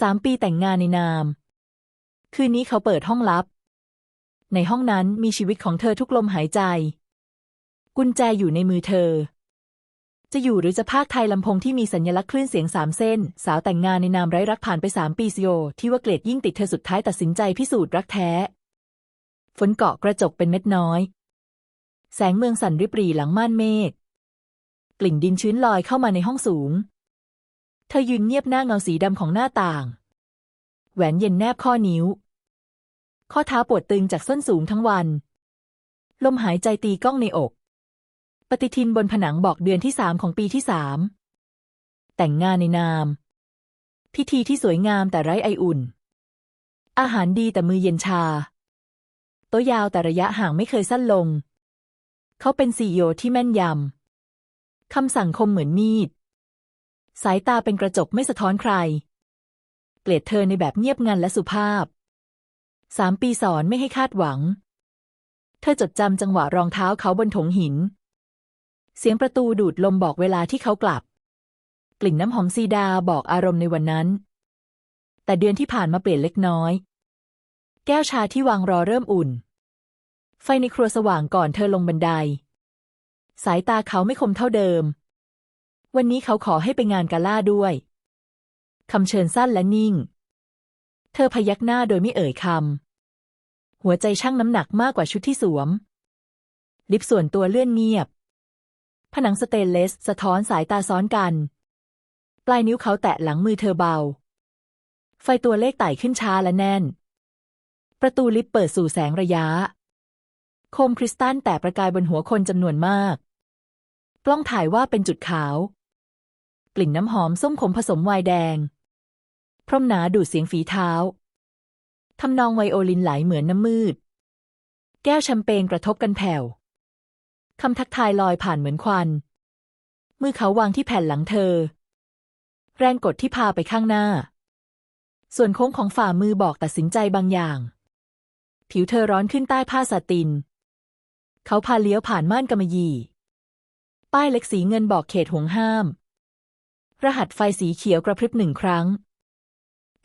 สามปีแต่งงานในนาม คืนนี้เขาเปิดห้องลับ ในห้องนั้นมีชีวิตของเธอทุกลมหายใจ กุญแจอยู่ในมือเธอ จะอยู่หรือจะพากไทยลำโพงที่มีสัญลักษณ์คลื่นเสียงสามเส้น สาวแต่งงานในนามไร้รักผ่านไปสามปีสโยที่ว่าเกลียดยิ่งติดเธอสุดท้ายตัดสินใจพิสูจน์รักแท้ ฝนเกาะกระจกเป็นเม็ดน้อย แสงเมืองสั่นริบหรี่หลังม่านเมฆกลิ่นดินชื้นลอยเข้ามาในห้องสูง เธอยืนเงียบหน้าเงาสีดำของหน้าต่าง แหวนเย็นแนบข้อนิ้ว ข้อเท้าปวดตึงจากส้นสูงทั้งวัน ลมหายใจตีก้องในอก ปฏิทินบนผนังบอกเดือนที่สามของปีที่สาม แต่งงานในนาม พิธีที่สวยงามแต่ไร้ไออุ่น อาหารดีแต่มือเย็นชา โต๊ะยาวแต่ระยะห่างไม่เคยสั้นลง เขาเป็นซีอีโอที่แม่นยำคำสั่งคมเหมือนมีด สายตาเป็นกระจกไม่สะท้อนใคร เกลียดเธอในแบบเงียบงันและสุภาพ สามปีสอนไม่ให้คาดหวัง เธอจดจำจังหวะรองเท้าเขาบนถงหิน เสียงประตูดูดลมบอกเวลาที่เขากลับ กลิ่นน้ำหอมซีดาบอกอารมณ์ในวันนั้น แต่เดือนที่ผ่านมาเปลี่ยนเล็กน้อย แก้วชาที่วางรอเริ่มอุ่น ไฟในครัวสว่างก่อนเธอลงบันได สายตาเขาไม่คมเท่าเดิม วันนี้เขาขอให้ไปงานกาล่าด้วย คำเชิญสั้นและนิ่ง เธอพยักหน้าโดยไม่เอ่ยคำ หัวใจชั่งน้ำหนักมากกว่าชุดที่สวม ลิปส่วนตัวเลื่อนเงียบ ผนังสเตนเลสสะท้อนสายตาซ้อนกัน ปลายนิ้วเขาแตะหลังมือเธอเบา ไฟตัวเลขไต่ขึ้นช้าและแน่น ประตูลิฟต์เปิดสู่แสงระยะ โคมคริสตัลแตกประกายบนหัวคนจำนวนมาก กล้องถ่ายว่าเป็นจุดขาว กลิ่นน้ำหอมส้มขมผสมไวน์แดง พร่มหนาดูดเสียงฝีเท้าทำนองไวโอลินไหลเหมือนน้ำมืด แก้วแชมเปญกระทบกันแผ่วคำทักทายลอยผ่านเหมือนควัน มือเขาวางที่แผ่นหลังเธอ แรงกดที่พาไปข้างหน้า ส่วนโค้งของฝ่ามือบอกตัดสินใจบางอย่าง ผิวเธอร้อนขึ้นใต้ผ้าสาติน เขาพาเลี้ยวผ่านม่านกำมะหยี่ ป้ายเล็กสีเงินบอกเขตห่วงห้าม รหัสไฟสีเขียวกระพริบหนึ่งครั้ง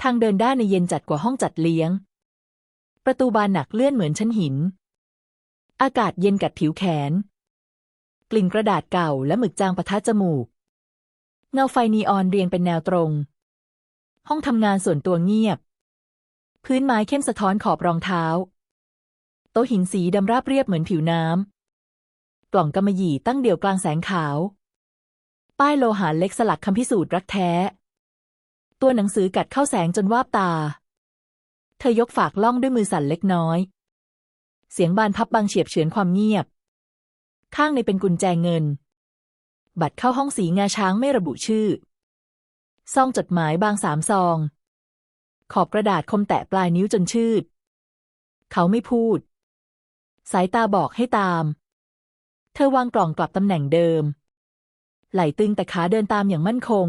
ทางเดินด้านในเย็นจัดกว่าห้องจัดเลี้ยง ประตูบานหนักเลื่อนเหมือนชั้นหิน อากาศเย็นกัดผิวแขน กลิ่นกระดาษเก่าและหมึกจางปะทะจมูก เงาไฟนีออนเรียงเป็นแนวตรง ห้องทำงานส่วนตัวเงียบ พื้นไม้เข้มสะท้อนขอบรองเท้า โต๊ะหินสีดำราบเรียบเหมือนผิวน้ำกล่องกำมะหยี่ตั้งเดี่ยวกลางแสงขาว ป้ายโลหะเล็กสลักคำพิสูจน์รักแท้ ตัวหนังสือกัดเข้าแสงจนวาบตา เธอยกฝากล่องด้วยมือสั่นเล็กน้อย เสียงบานพับบางเฉียบเฉือนความเงียบ ข้างในเป็นกุญแจเงิน บัตรเข้าห้องสีงาช้างไม่ระบุชื่อ ซองจดหมายบางสามซอง ขอบกระดาษคมแตะปลายนิ้วจนชืด เขาไม่พูด สายตาบอกให้ตาม เธอวางกล่องกลับตำแหน่งเดิม ไหลตึงแต่ขาเดินตามอย่างมั่นคง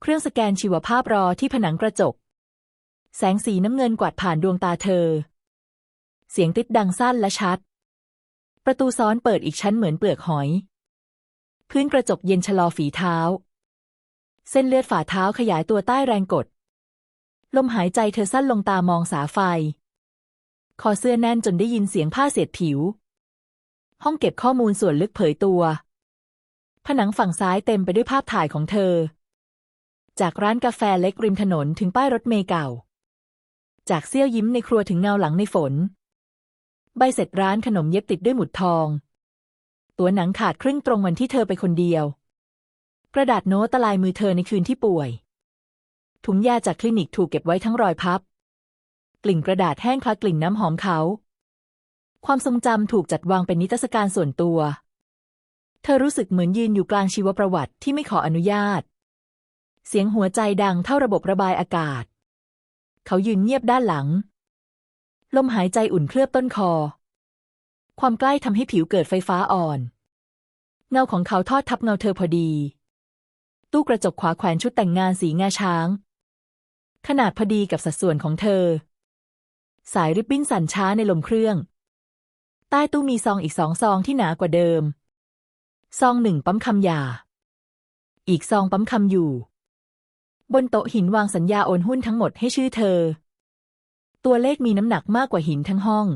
เครื่องสแกนชีวภาพรอที่ผนังกระจก แสงสีน้ำเงินกวาดผ่านดวงตาเธอ เสียงติดดังสั้นและชัด ประตูซ้อนเปิดอีกชั้นเหมือนเปลือกหอย พื้นกระจกเย็นชะลอฝีเท้า เส้นเลือดฝ่าเท้าขยายตัวใต้แรงกด ลมหายใจเธอสั้นลงตามองสาไฟ คอเสื้อแน่นจนได้ยินเสียงผ้าเสียดผิวห้องเก็บข้อมูลส่วนลึกเผยตัว ผนังฝั่งซ้ายเต็มไปด้วยภาพถ่ายของเธอ จากร้านกาแฟเล็กริมถนนถึงป้ายรถเมล์เก่า จากเสี้ยวยิ้มในครัวถึงเงาหลังในฝน ใบเสร็จร้านขนมเย็บติดด้วยหมุดทอง ตัวหนังขาดครึ่งตรงวันที่เธอไปคนเดียว กระดาษโน้ตตลายมือเธอในคืนที่ป่วย ถุงยาจากคลินิกถูกเก็บไว้ทั้งรอยพับ กลิ่นกระดาษแห้งคล้ากลิ่นน้ำหอมเขา ความทรงจำถูกจัดวางเป็นนิทรรศการส่วนตัว เธอรู้สึกเหมือนยืนอยู่กลางชีวประวัติที่ไม่ขออนุญาต เสียงหัวใจดังเท่าระบบระบายอากาศ เขายืนเงียบด้านหลัง ลมหายใจอุ่นเคลือบต้นคอ ความใกล้ทำให้ผิวเกิดไฟฟ้าอ่อน เงาของเขาทอดทับเงาเธอพอดี ตู้กระจกขวาแขวนชุดแต่งงานสีงาช้าง ขนาดพอดีกับสัดส่วนของเธอ สายริบบิ้นสั่นช้าในลมเครื่อง ใต้ตู้มีซองอีกสองซองที่หนากว่าเดิม ซองหนึ่งปั๊มคำยา อีกซองปั๊มคำอยู่ บนโต๊ะหินวางสัญญาโอนหุ้นทั้งหมดให้ชื่อเธอ ตัวเลขมีน้ำหนักมากกว่าหินทั้งห้อง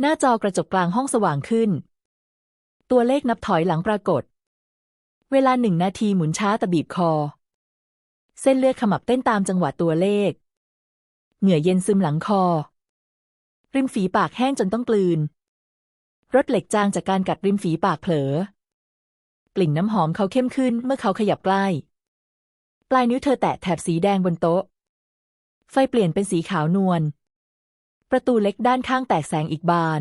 หน้าจอกระจกกลางห้องสว่างขึ้น ตัวเลขนับถอยหลังปรากฏ เวลาหนึ่งนาทีหมุนช้าแต่บีบคอ เส้นเลือดขมับเต้นตามจังหวะตัวเลข เหงื่อเย็นซึมหลังคอ ริมฝีปากแห้งจนต้องกลืน รสเหล็กจางจากการกัดริมฝีปากเผลอกลิ่นน้ำหอมเขาเข้มขึ้นเมื่อเขาขยับใกล้ ปลายนิ้วเธอแตะแถบสีแดงบนโต๊ะ ไฟเปลี่ยนเป็นสีขาวนวล ประตูเล็กด้านข้างแตกแสงอีกบาน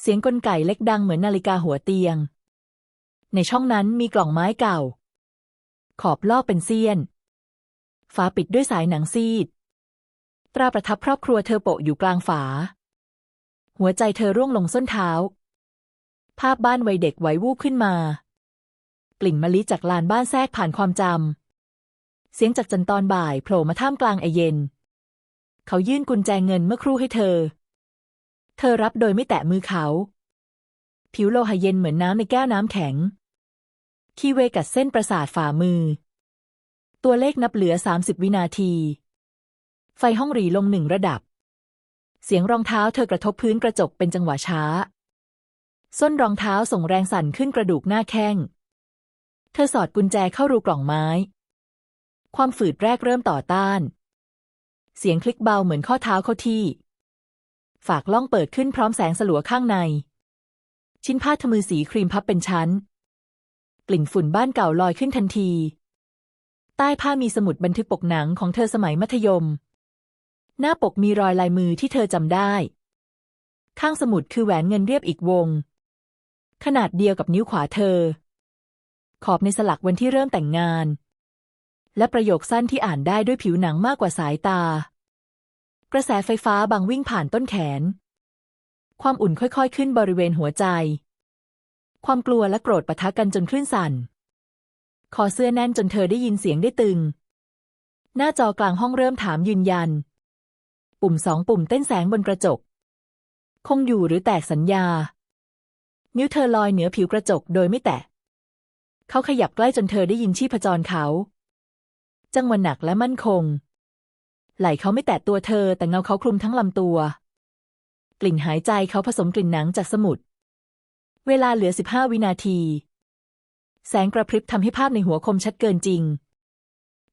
เสียงกลไกเล็กดังเหมือนนาฬิกาหัวเตียง ในช่องนั้นมีกล่องไม้เก่า ขอบลอกเป็นเสี้ยน ฝาปิดด้วยสายหนังซีด ตราประทับครอบครัวเธอโปะอยู่กลางฝา หัวใจเธอร่วงลงส้นเท้า ภาพบ้านวัยเด็กไหววูบขึ้นมา กลิ่นมะลิจากลานบ้านแทรกผ่านความจำ เสียงจากจันตอนบ่ายโผล่มาท่ามกลางไอเย็น เขายื่นกุญแจเงินเมื่อครู่ให้เธอ เธอรับโดยไม่แตะมือเขา ผิวโลหะเย็นเหมือนน้ำในแก้วน้ำแข็ง คีเวกัดเส้นประสาทฝ่ามือ ตัวเลขนับเหลือสามสิบวินาที ไฟห้องหรีลงหนึ่งระดับ เสียงรองเท้าเธอกระทบพื้นกระจกเป็นจังหวะช้า ส้นรองเท้าส่งแรงสั่นขึ้นกระดูกหน้าแข้ง เธอสอดกุญแจเข้ารูกล่องไม้ ความฝืดแรกเริ่มต่อต้าน เสียงคลิกเบาเหมือนข้อเท้าเข้าที่ ฝากล่องเปิดขึ้นพร้อมแสงสลัวข้างใน ชิ้นผ้าทมือสีครีมพับเป็นชั้น กลิ่นฝุ่นบ้านเก่าลอยขึ้นทันที ใต้ผ้ามีสมุดบันทึกปกหนังของเธอสมัยมัธยม หน้าปกมีรอยลายมือที่เธอจำได้ ข้างสมุดคือแหวนเงินเรียบอีกวง ขนาดเดียวกับนิ้วขวาเธอ ขอบในสลักวันที่เริ่มแต่งงาน และประโยคสั้นที่อ่านได้ด้วยผิวหนังมากกว่าสายตา กระแสไฟฟ้าบางวิ่งผ่านต้นแขน ความอุ่นค่อยๆ ขึ้นบริเวณหัวใจ ความกลัวและโกรธปะทะกันจนคลื่นสั่น คอเสื้อแน่นจนเธอได้ยินเสียงได้ตึง หน้าจอกลางห้องเริ่มถามยืนยัน ปุ่มสองปุ่มเต้นแสงบนกระจก คงอยู่หรือแตกสัญญา นิ้วเธอลอยเหนือผิวกระจกโดยไม่แตะ เขาขยับใกล้จนเธอได้ยินชีพจรเขา จังหวะหนักและมั่นคง ไหล่เขาไม่แตะตัวเธอแต่เงาเขาคลุมทั้งลำตัว กลิ่นหายใจเขาผสมกลิ่นหนังจากสมุด เวลาเหลือสิบห้าวินาที แสงกระพริบทำให้ภาพในหัวคมชัดเกินจริง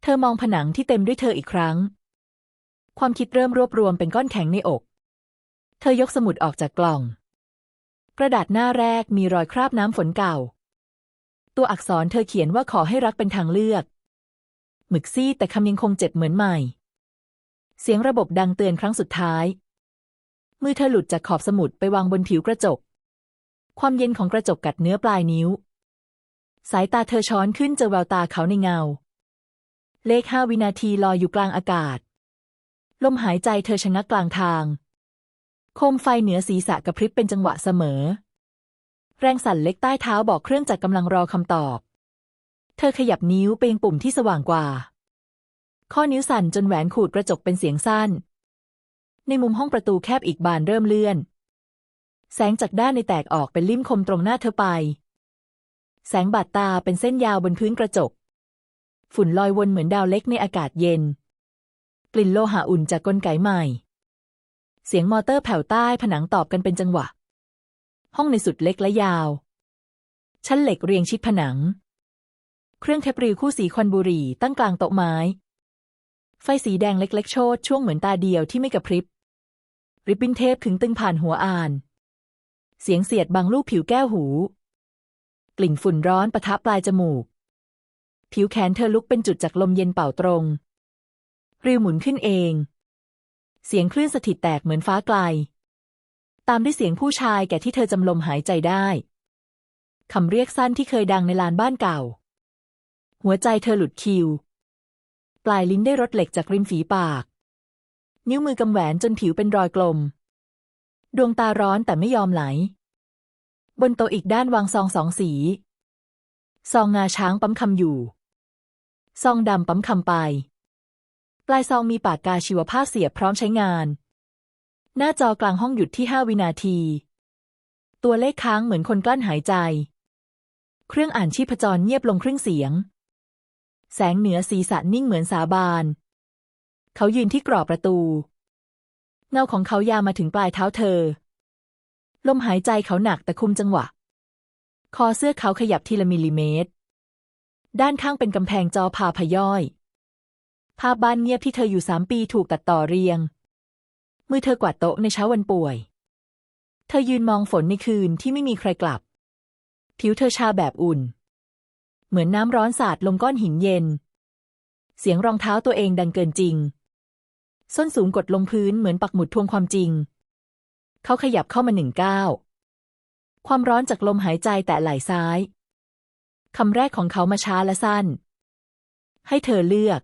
เธอมองผนังที่เต็มด้วยเธออีกครั้ง ความคิดเริ่มรวบรวมเป็นก้อนแข็งในอก เธอยกสมุดออกจากกล่อง กระดาษหน้าแรกมีรอยคราบน้ำฝนเก่า ตัวอักษรเธอเขียนว่าขอให้รักเป็นทางเลือก หมึกซีดแต่คำยังคงเจ็บเหมือนใหม่ เสียงระบบดังเตือนครั้งสุดท้าย มือเธอหลุดจากขอบสมุดไปวางบนผิวกระจก ความเย็นของกระจกกัดเนื้อปลายนิ้ว สายตาเธอช้อนขึ้นเจอแววตาเขาในเงา เลขห้าวินาทีลอยอยู่กลางอากาศ ลมหายใจเธอชะงักกลางทาง โคมไฟเหนือศีรษะกระพริบเป็นจังหวะเสมอ แรงสั่นเล็กใต้เท้าบอกเครื่องจักรกำลังรอคำตอบ เธอขยับนิ้วไปยังปุ่มที่สว่างกว่า ข้อนิ้วสั่นจนแหวนขูดกระจกเป็นเสียงสั้น ในมุมห้องประตูแคบอีกบานเริ่มเลื่อน แสงจากด้านในแตกออกเป็นลิ่มคมตรงหน้าเธอไป แสงบาดตาเป็นเส้นยาวบนพื้นกระจก ฝุ่นลอยวนเหมือนดาวเล็กในอากาศเย็น กลิ่นโลหะอุ่นจากกลไกใหม่ เสียงมอเตอร์แผ่วใต้ผนังตอบกันเป็นจังหวะ ห้องในสุดเล็กและยาว ชั้นเหล็กเรียงชิดผนัง เครื่องเทปรีคู่สีควันบุหรี่ตั้งกลางโต๊ะไม้ ไฟสีแดงเล็ก ๆ โชดช่วงเหมือนตาเดียวที่ไม่กระพริบ ริบบิ้นเทปถึงตึงผ่านหัวอ่าน เสียงเสียดบางลูกผิวแก้วหู กลิ่นฝุ่นร้อนประทะปลายจมูก ผิวแขนเธอลุกเป็นจุดจากลมเย็นเป่าตรง ริวหมุนขึ้นเอง เสียงคลื่นสถิตแตกเหมือนฟ้าไกล ตามด้วยเสียงผู้ชายแก่ที่เธอจำลมหายใจได้คำเรียกสั้นที่เคยดังในลานบ้านเก่า หัวใจเธอหลุดคิว ปลายลิ้นได้รดเหล็กจากริมฝีปาก นิ้วมือกำแหวนจนผิวเป็นรอยกลม ดวงตาร้อนแต่ไม่ยอมไหล บนโต๊ะอีกด้านวางซองสองสี ซองงาช้างปั๊มคำอยู่ ซองดำปั๊มคำไป ปลายซองมีปากกาชีวภาพเสียบพร้อมใช้งาน หน้าจอกลางห้องหยุดที่ห้าวินาที ตัวเลขค้างเหมือนคนกลั้นหายใจ เครื่องอ่านชีพจรเงียบลงครึ่งเสียง แสงเหนือศีรษะนิ่งเหมือนสาบาน เขายืนที่กรอบประตู เงาของเขายาวมาถึงปลายเท้าเธอ ลมหายใจเขาหนักแต่คุมจังหวะ คอเสื้อเขาขยับทีละมิลลิเมตร ด้านข้างเป็นกำแพงจอพาพย่อย ภาพบ้านเงียบที่เธออยู่สามปีถูกตัดต่อเรียง มือเธอกวาดโต๊ะในเช้าวันป่วย เธอยืนมองฝนในคืนที่ไม่มีใครกลับ ผิวเธอชาแบบอุ่น เหมือนน้ำร้อนสาดลงก้อนหินเย็น เสียงรองเท้าตัวเองดังเกินจริง ส้นสูงกดลงพื้นเหมือนปักหมุดทวงความจริง เขาขยับเข้ามาหนึ่งก้าวความร้อนจากลมหายใจแตะไหล่ซ้าย คำแรกของเขามาช้าและสั้น ให้เธอเลือก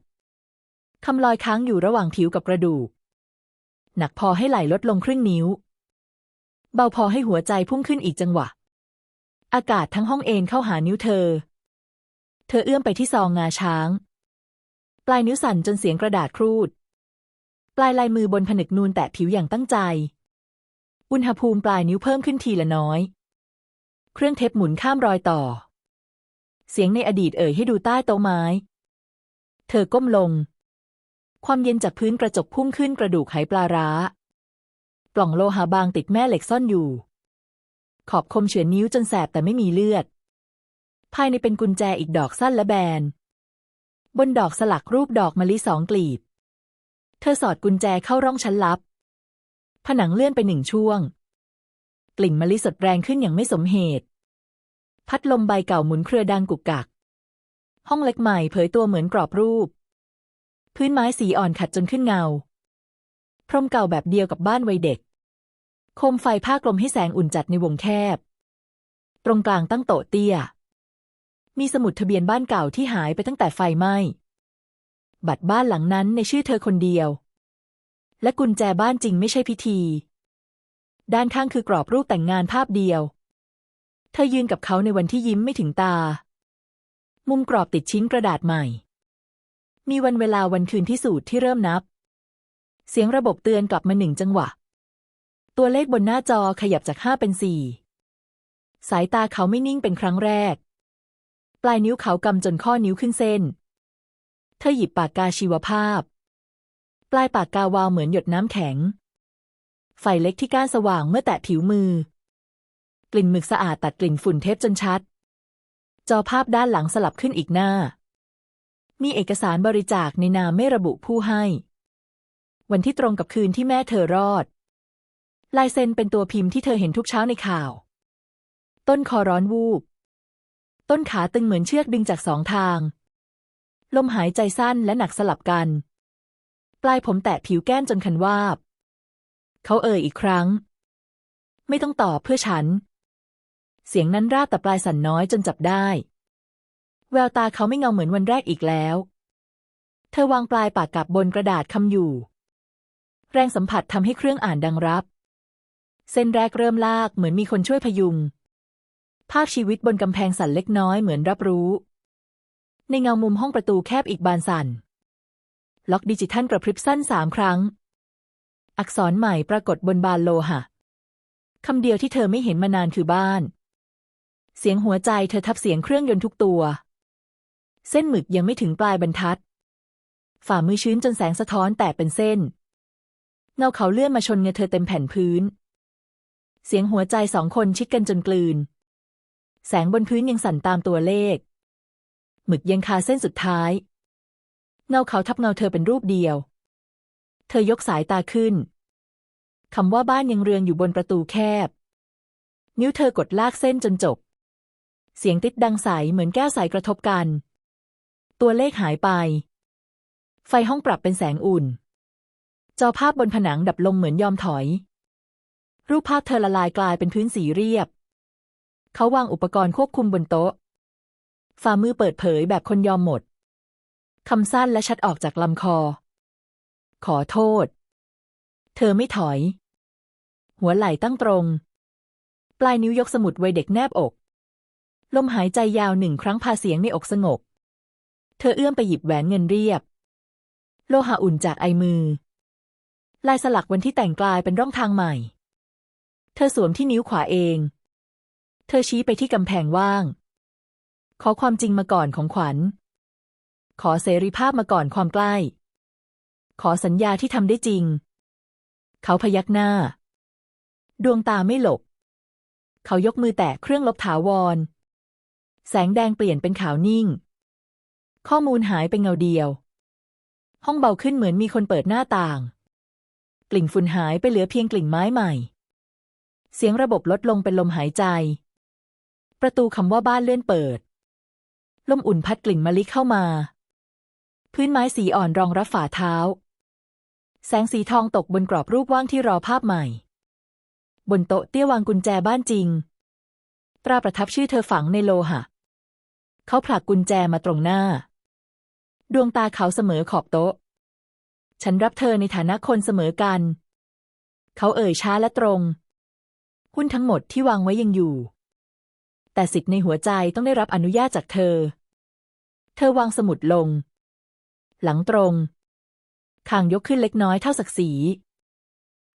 คำลอยค้างอยู่ระหว่างผิวกับกระดูก หนักพอให้ไหลลดลงครึ่งนิ้ว เบาพอให้หัวใจพุ่งขึ้นอีกจังหวะ อากาศทั้งห้องเอนเข้าหานิ้วเธอ เธอเอื้อมไปที่ซองงาช้าง ปลายนิ้วสั่นจนเสียงกระดาษครูด ปลายลายมือบนผนึกนูนแตะผิวอย่างตั้งใจ อุณหภูมิปลายนิ้วเพิ่มขึ้นทีละน้อย เครื่องเทปหมุนข้ามรอยต่อ เสียงในอดีตเอ่ยให้ดูใต้โต๊ะไม้ เธอก้มลง ความเย็นจากพื้นกระจกพุ่งขึ้นกระดูกไหปลาร้า ปล่องโลหะบางติดแม่เหล็กซ่อนอยู่ ขอบคมเฉือนนิ้วจนแสบแต่ไม่มีเลือด ภายในเป็นกุญแจอีกดอกสั้นและแบน บนดอกสลักรูปดอกมะลิสองกลีบ เธอสอดกุญแจเข้าร่องชั้นลับ ผนังเลื่อนไปหนึ่งช่วง กลิ่นมะลิสดแรงขึ้นอย่างไม่สมเหตุ พัดลมใบเก่าหมุนเครือดังกุกกัก ห้องเล็กใหม่เผยตัวเหมือนกรอบรูป พื้นไม้สีอ่อนขัดจนขึ้นเงา พรมเก่าแบบเดียวกับบ้านวัยเด็ก โคมไฟผ้ากลมให้แสงอุ่นจัดในวงแคบ ตรงกลางตั้งโต๊ะเตี้ย มีสมุดทะเบียนบ้านเก่าที่หายไปตั้งแต่ไฟไหม้ บัตรบ้านหลังนั้นในชื่อเธอคนเดียว และกุญแจบ้านจริงไม่ใช่พิธี ด้านข้างคือกรอบรูปแต่งงานภาพเดียว เธอยืนกับเขาในวันที่ยิ้มไม่ถึงตา มุมกรอบติดชิ้นกระดาษใหม่ มีวันเวลาวันคืนที่สูตรที่เริ่มนับ เสียงระบบเตือนกลับมาหนึ่งจังหวะ ตัวเลขบนหน้าจอขยับจากห้าเป็นสี่สายตาเขาไม่นิ่งเป็นครั้งแรก ปลายนิ้วเขากำจนข้อนิ้วขึ้นเส้น เธอหยิบปากกาชีวภาพ ปลายปากกาวาวเหมือนหยดน้ำแข็ง ไฟเล็กที่ก้านสว่างเมื่อแตะผิวมือ กลิ่นหมึกสะอาดตัดกลิ่นฝุ่นเทปจนชัด จอภาพด้านหลังสลับขึ้นอีกหน้า มีเอกสารบริจาคในนามไม่ระบุผู้ให้ วันที่ตรงกับคืนที่แม่เธอรอด ลายเซ็นเป็นตัวพิมพ์ที่เธอเห็นทุกเช้าในข่าว ต้นคอร้อนวูบ ต้นขาตึงเหมือนเชือกดึงจากสองทาง ลมหายใจสั้นและหนักสลับกัน ปลายผมแตะผิวแก้มจนคันวาบ เขาเอ่ยอีกครั้ง ไม่ต้องตอบเพื่อฉัน เสียงนั้นราบแต่ปลายสั่นน้อยจนจับได้ แววตาเขาไม่เงาเหมือนวันแรกอีกแล้ว เธอวางปลายปากกับบนกระดาษคำอยู่ แรงสัมผัสทำให้เครื่องอ่านดังรับ เส้นแรกเริ่มลากเหมือนมีคนช่วยพยุง ภาพชีวิตบนกำแพงสั่นเล็กน้อยเหมือนรับรู้ ในเงามุมห้องประตูแคบอีกบานสั่น ล็อกดิจิทัลกระพริบสั้นสามครั้ง อักษรใหม่ปรากฏบนบานโลหะคำเดียวที่เธอไม่เห็นมานานคือบ้าน เสียงหัวใจเธอทับเสียงเครื่องยนต์ทุกตัว เส้นหมึกยังไม่ถึงปลายบรรทัด ฝ่ามือชื้นจนแสงสะท้อนแตกเป็นเส้น เงาเขาเลื่อนมาชนเงาเธอเต็มแผ่นพื้น เสียงหัวใจสองคนชิดกันจนกลืน แสงบนพื้นยังสั่นตามตัวเลข หมึกยังคาเส้นสุดท้าย เงาเขาทับเงาเธอเป็นรูปเดียว เธอยกสายตาขึ้นคำว่าบ้านยังเรืองอยู่บนประตูแคบ นิ้วเธอกดลากเส้นจนจบ เสียงติดดังใสเหมือนแก้วใสกระทบกัน ตัวเลขหายไป ไฟห้องปรับเป็นแสงอุ่น จอภาพบนผนังดับลงเหมือนยอมถอย รูปภาพเธอละลายกลายเป็นพื้นสีเรียบ เขาวางอุปกรณ์ควบคุมบนโต๊ะ ฝ่ามือเปิดเผยแบบคนยอมหมด คำสั้นและชัดออกจากลำคอ ขอโทษ เธอไม่ถอย หัวไหล่ตั้งตรง ปลายนิ้วยกสมุดไว้เด็กแนบอก ลมหายใจยาวหนึ่งครั้งพาเสียงในอกสงบ เธอเอื้อมไปหยิบแหวนเงินเรียบ โลหะอุ่นจากไอมือ ลายสลักวันที่แต่งกลายเป็นร่องทางใหม่ เธอสวมที่นิ้วขวาเอง เธอชี้ไปที่กำแพงว่าง ขอความจริงมาก่อนของขวัญ ขอเสรีภาพมาก่อนความใกล้ ขอสัญญาที่ทำได้จริง เขาพยักหน้า ดวงตาไม่หลบ เขายกมือแตะเครื่องลบถาวร แสงแดงเปลี่ยนเป็นขาวนิ่ง ข้อมูลหายไปเงาเดียว ห้องเบาขึ้นเหมือนมีคนเปิดหน้าต่าง กลิ่นฝุ่นหายไปเหลือเพียงกลิ่นไม้ใหม่ เสียงระบบลดลงเป็นลมหายใจ ประตูคำว่าบ้านเลื่อนเปิด ลมอุ่นพัดกลิ่นมะลิเข้ามา พื้นไม้สีอ่อนรองรับฝ่าเท้า แสงสีทองตกบนกรอบรูปว่างที่รอภาพใหม่ บนโต๊ะเตี้ยวางกุญแจบ้านจริง ตราประทับชื่อเธอฝังในโลหะเขาผลักกุญแจมาตรงหน้า ดวงตาเขาเสมอขอบโต๊ะ ฉันรับเธอในฐานะคนเสมอกัน เขาเอ่ยช้าและตรง หุ้นทั้งหมดที่วางไว้ยังอยู่ แต่สิทธิ์ในหัวใจต้องได้รับอนุญาตจากเธอ เธอวางสมุดลง หลังตรงคางยกขึ้นเล็กน้อยเท่าศักดิ์ศรี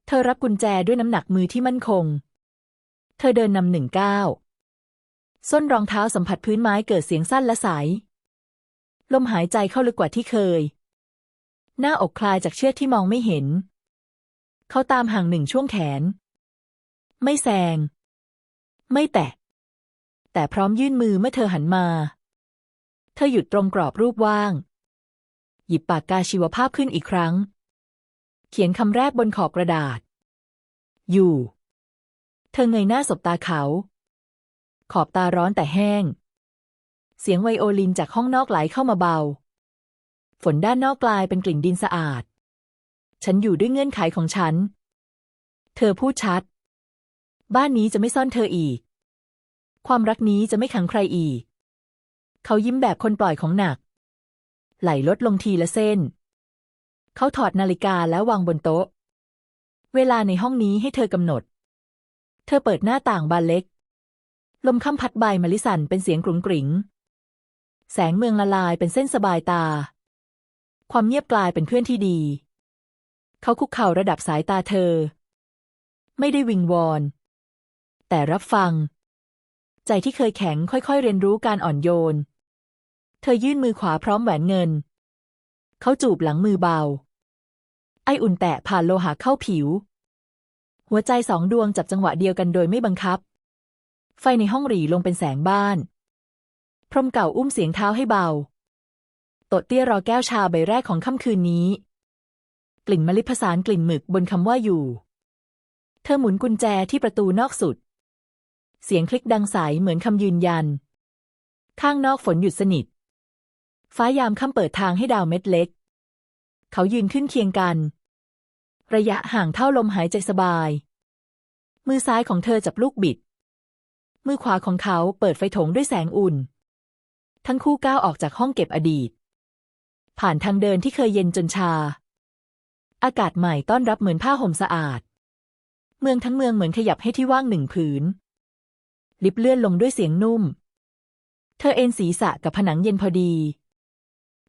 เธอรับกุญแจด้วยน้ำหนักมือที่มั่นคง เธอเดินนำหนึ่งก้าวส้นรองเท้าสัมผัสพื้นไม้เกิดเสียงสั้นและใส ลมหายใจเข้าลึกกว่าที่เคย หน้าอกคลายจากเชือกที่มองไม่เห็น เขาตามห่างหนึ่งช่วงแขน ไม่แซง ไม่แตะ แต่พร้อมยื่นมือเมื่อเธอหันมา เธอหยุดตรงกรอบรูปว่าง หยิบปากกาชีวภาพขึ้นอีกครั้ง เขียนคำแรกบนขอบกระดาษ อยู่ เธอเงยหน้าสบตาเขา ขอบตาร้อนแต่แห้ง เสียงไวโอลินจากห้องนอกไหลเข้ามาเบา ฝนด้านนอกกลายเป็นกลิ่นดินสะอาด ฉันอยู่ด้วยเงื่อนไขของฉัน เธอพูดชัด บ้านนี้จะไม่ซ่อนเธออีก ความรักนี้จะไม่ขังใครอีก เขายิ้มแบบคนปล่อยของหนัก ไหลลดลงทีละเส้น เขาถอดนาฬิกาแล้ววางบนโต๊ะ เวลาในห้องนี้ให้เธอกำหนด เธอเปิดหน้าต่างบานเล็กลมค่ำพัดใบมะลิสันเป็นเสียงกรุงกริง แสงเมืองละลายเป็นเส้นสบายตา ความเงียบกลายเป็นเพื่อนที่ดี เขาคุกเข่าระดับสายตาเธอ ไม่ได้วิงวอน แต่รับฟัง ใจที่เคยแข็งค่อยๆ เรียนรู้การอ่อนโยน เธอยื่นมือขวาพร้อมแหวนเงิน เขาจูบหลังมือเบา ไออุ่นแตะผ่านโลหะเข้าผิว หัวใจสองดวงจับจังหวะเดียวกันโดยไม่บังคับ ไฟในห้องหรี่ลงเป็นแสงบ้าน พรมเก่าอุ้มเสียงเท้าให้เบาโตเตี้ยรอแก้วชาใบแรกของค่ำคืนนี้ กลิ่นมะลิผสานกลิ่นหมึกบนคำว่าอยู่ เธอหมุนกุญแจที่ประตูนอกสุด เสียงคลิกดังใสเหมือนคำยืนยัน ข้างนอกฝนหยุดสนิท ฟ้ายามค่ำเปิดทางให้ดาวเม็ดเล็ก เขายืนขึ้นเคียงกัน ระยะห่างเท่าลมหายใจสบาย มือซ้ายของเธอจับลูกบิด มือขวาของเขาเปิดไฟถงด้วยแสงอุ่น ทั้งคู่ก้าวออกจากห้องเก็บอดีต ผ่านทางเดินที่เคยเย็นจนชา อากาศใหม่ต้อนรับเหมือนผ้าห่มสะอาด เมืองทั้งเมืองเหมือนขยับให้ที่ว่างหนึ่งผืน ลิบเลื่อนลงด้วยเสียงนุ่ม เธอเอนศีรษะกับผนังเย็นพอดี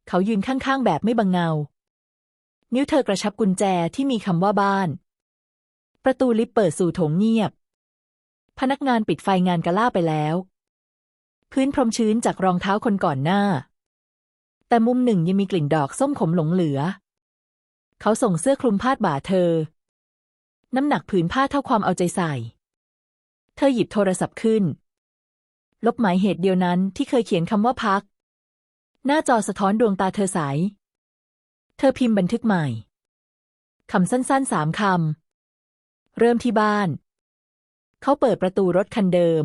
เขายืนข้างๆแบบไม่บังเงา นิ้วเธอกระชับกุญแจที่มีคำว่าบ้าน ประตูลิฟต์เปิดสู่โถงเงียบ พนักงานปิดไฟงานกะล่าไปแล้ว พื้นพรมชื้นจากรองเท้าคนก่อนหน้า แต่มุมหนึ่งยังมีกลิ่นดอกส้มขมหลงเหลือ เขาส่งเสื้อคลุมพาดบ่าเธอ น้ำหนักผืนผ้าเท่าความเอาใจใส่ เธอหยิบโทรศัพท์ขึ้น ลบหมายเหตุเดียวนั้นที่เคยเขียนคำว่าพัก หน้าจอสะท้อนดวงตาเธอใส เธอพิมพ์บันทึกใหม่คำสั้นๆสามคำ เริ่มที่บ้าน เขาเปิดประตูรถคันเดิม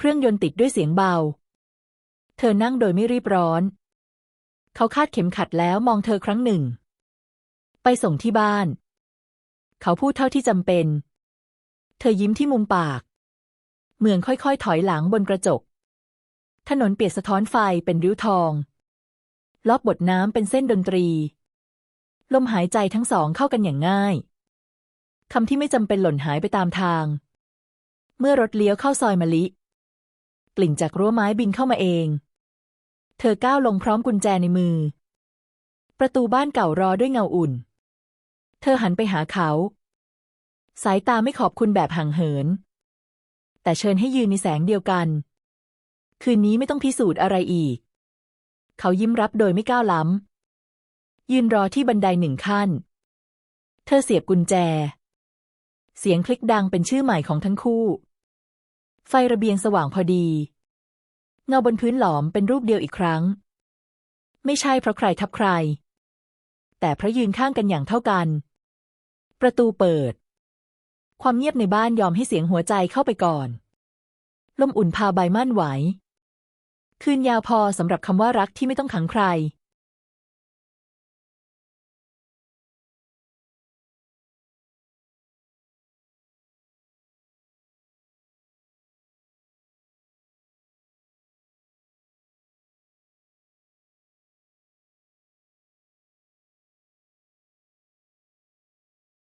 เครื่องยนต์ติดด้วยเสียงเบา เธอนั่งโดยไม่รีบร้อน เขาคาดเข็มขัดแล้วมองเธอครั้งหนึ่ง ไปส่งที่บ้าน เขาพูดเท่าที่จำเป็น เธอยิ้มที่มุมปาก เมืองค่อยๆ ถอยหลังบนกระจก ถนนเปียกสะท้อนไฟเป็นริ้วทอง ลอบบทน้ำเป็นเส้นดนตรี ลมหายใจทั้งสองเข้ากันอย่างง่ายคำที่ไม่จำเป็นหล่นหายไปตามทาง เมื่อรถเลี้ยวเข้าซอยมะลิ กลิ่นจากรั้วไม้บินเข้ามาเอง เธอก้าวลงพร้อมกุญแจในมือ ประตูบ้านเก่ารอด้วยเงาอุ่น เธอหันไปหาเขา สายตาไม่ขอบคุณแบบห่างเหิน แต่เชิญให้ยืนในแสงเดียวกัน คืนนี้ไม่ต้องพิสูจน์อะไรอีก เขายิ้มรับโดยไม่ก้าวล้ำ ยืนรอที่บันไดหนึ่งขั้น เธอเสียบกุญแจ เสียงคลิกดังเป็นชื่อใหม่ของทั้งคู่ ไฟระเบียงสว่างพอดี เงาบนพื้นหลอมเป็นรูปเดียวอีกครั้ง ไม่ใช่เพราะใครทับใคร แต่พระยืนข้างกันอย่างเท่ากัน ประตูเปิด ความเงียบในบ้านยอมให้เสียงหัวใจเข้าไปก่อน ลมอุ่นพาใบม่านไหว คืนยาวพอสำหรับคำว่ารักที่ไม่ต้องขังใคร